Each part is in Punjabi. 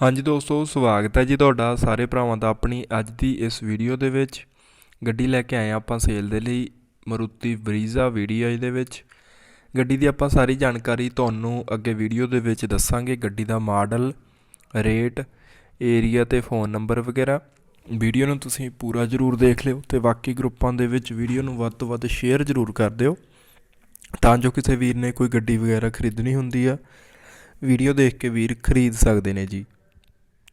ਹਾਂਜੀ ਦੋਸਤੋ, ਸਵਾਗਤ ਹੈ ਜੀ ਤੁਹਾਡਾ ਸਾਰੇ ਭਰਾਵਾਂ ਦਾ ਆਪਣੀ ਅੱਜ ਦੀ ਇਸ ਵੀਡੀਓ ਦੇ ਵਿੱਚ। ਗੱਡੀ ਲੈ ਕੇ ਆਏ ਹਾਂ ਆਪਾਂ ਸੇਲ ਦੇ ਲਈ ਮਰੂਤੀ ਬਰੀਜ਼ਾ ਵੀਡੀਓ ਦੇ ਵਿੱਚ। ਗੱਡੀ ਦੀ ਆਪਾਂ ਸਾਰੀ ਜਾਣਕਾਰੀ ਤੁਹਾਨੂੰ ਅੱਗੇ ਵੀਡੀਓ ਦੇ ਵਿੱਚ ਦੱਸਾਂਗੇ। ਗੱਡੀ ਦਾ ਮਾਡਲ, ਰੇਟ ਏਰੀਆ ਤੇ ਫੋਨ ਨੰਬਰ ਵਗੈਰਾ। ਵੀਡੀਓ ਨੂੰ ਤੁਸੀਂ ਪੂਰਾ ਜ਼ਰੂਰ ਦੇਖ ਲਿਓ ਤੇ ਬਾਕੀ ਗਰੁੱਪਾਂ ਦੇ ਵਿੱਚ ਵੀਡੀਓ ਨੂੰ ਵੱਧ ਤੋਂ ਵੱਧ ਸ਼ੇਅਰ ਜ਼ਰੂਰ ਕਰ ਦਿਓ। ਤਾਂ ਜੋ ਕਿਸੇ ਵੀਰ ਨੇ ਕੋਈ ਗੱਡੀ ਵਗੈਰਾ ਖਰੀਦਣੀ ਹੁੰਦੀ ਆ ਵੀਡੀਓ ਦੇਖ ਕੇ ਵੀਰ ਖਰੀਦ ਸਕਦੇ ਨੇ ਜੀ।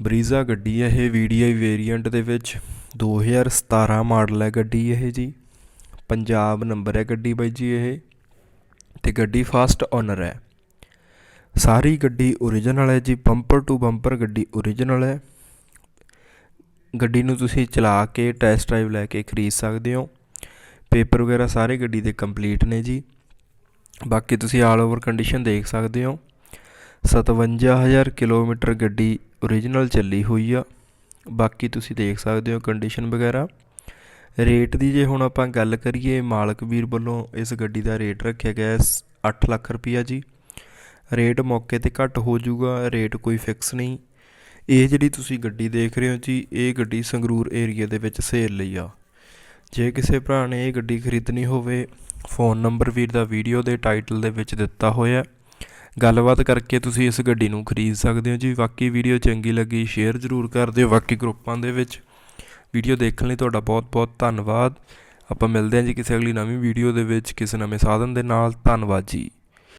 ਬਰੀਜ਼ਾ ਗੱਡੀ ਹੈ ਇਹ ਵੀਡੀਆਈ ਵੇਰੀਐਂਟ ਦੇ ਵਿੱਚ। 2017 ਮਾਡਲ ਹੈ ਗੱਡੀ ਇਹ ਜੀ। ਪੰਜਾਬ ਨੰਬਰ ਹੈ ਗੱਡੀ ਬਾਈ ਜੀ ਇਹ। ਤੇ ਗੱਡੀ ਫਾਸਟ ਓਨਰ ਹੈ। ਸਾਰੀ ਗੱਡੀ ਓਰੀਜਨਲ ਹੈ ਜੀ। ਬੰਪਰ ਟੂ ਬੰਪਰ ਗੱਡੀ ਓਰੀਜਨਲ ਹੈ। ਗੱਡੀ ਨੂੰ ਤੁਸੀਂ ਚਲਾ ਕੇ ਟੈਸਟ ਡਰਾਈਵ ਲੈ ਕੇ ਖਰੀਦ ਸਕਦੇ ਹੋ। ਪੇਪਰ ਵਗੈਰਾ ਸਾਰੇ ਗੱਡੀ ਦੇ ਕੰਪਲੀਟ ਨੇ ਜੀ। ਬਾਕੀ ਤੁਸੀਂ ਆਲ ਓਵਰ ਕੰਡੀਸ਼ਨ ਦੇਖ ਸਕਦੇ ਹੋ। 57000 ਕਿਲੋਮੀਟਰ ਗੱਡੀ ਓਰੀਜਨਲ ਚੱਲੀ ਹੋਈ ਆ। ਬਾਕੀ ਤੁਸੀਂ ਦੇਖ ਸਕਦੇ ਹੋ ਕੰਡੀਸ਼ਨ ਵਗੈਰਾ। ਰੇਟ ਦੀ ਜੇ ਹੁਣ ਆਪਾਂ ਗੱਲ ਕਰੀਏ, ਮਾਲਕ ਵੀਰ ਵੱਲੋਂ ਇਸ ਗੱਡੀ ਦਾ ਰੇਟ ਰੱਖਿਆ ਗਿਆ 8 ਲੱਖ ਰੁਪਈਆ ਜੀ। ਰੇਟ ਮੌਕੇ ਤੇ ਘੱਟ ਹੋ ਜਾਊਗਾ ਰੇਟ ਕੋਈ ਫਿਕਸ ਨਹੀਂ। ਇਹ ਜਿਹੜੀ ਤੁਸੀਂ ਗੱਡੀ ਦੇਖ ਰਹੇ ਹੋ ਜੀ, ਇਹ ਗੱਡੀ ਸੰਗਰੂਰ ਏਰੀਆ ਦੇ ਵਿੱਚ ਸੇਲ ਲਈ ਆ। ਜੇ ਕਿਸੇ ਭਰਾ ਨੇ ਇਹ ਗੱਡੀ ਖਰੀਦਣੀ ਹੋਵੇ ਫੋਨ ਨੰਬਰ ਵੀਰ ਦਾ ਵੀਡੀਓ ਦੇ ਟਾਈਟਲ ਦੇ ਵਿੱਚ ਦਿੱਤਾ ਹੋਇਆ ਗੱਲਬਾਤ ਕਰਕੇ ਤੁਸੀਂ ਇਸ ਗੱਡੀ ਨੂੰ ਖਰੀਦ ਸਕਦੇ ਹੋ ਜੀ। ਬਾਕੀ ਵੀਡੀਓ ਚੰਗੀ ਲੱਗੀ, ਸ਼ੇਅਰ ਜ਼ਰੂਰ ਕਰ ਦਿਓ ਬਾਕੀ ਗਰੁੱਪਾਂ ਦੇ ਵਿੱਚ। ਵੀਡੀਓ ਦੇਖਣ ਲਈ ਤੁਹਾਡਾ ਬਹੁਤ ਬਹੁਤ ਧੰਨਵਾਦ। ਆਪਾਂ ਮਿਲਦੇ ਹਾਂ ਜੀ ਕਿਸੇ ਅਗਲੀ ਨਵੀਂ ਵੀਡੀਓ ਦੇ ਵਿੱਚ ਕਿਸੇ ਨਵੇਂ ਸਾਧਨ ਦੇ ਨਾਲ। ਧੰਨਵਾਦ ਜੀ।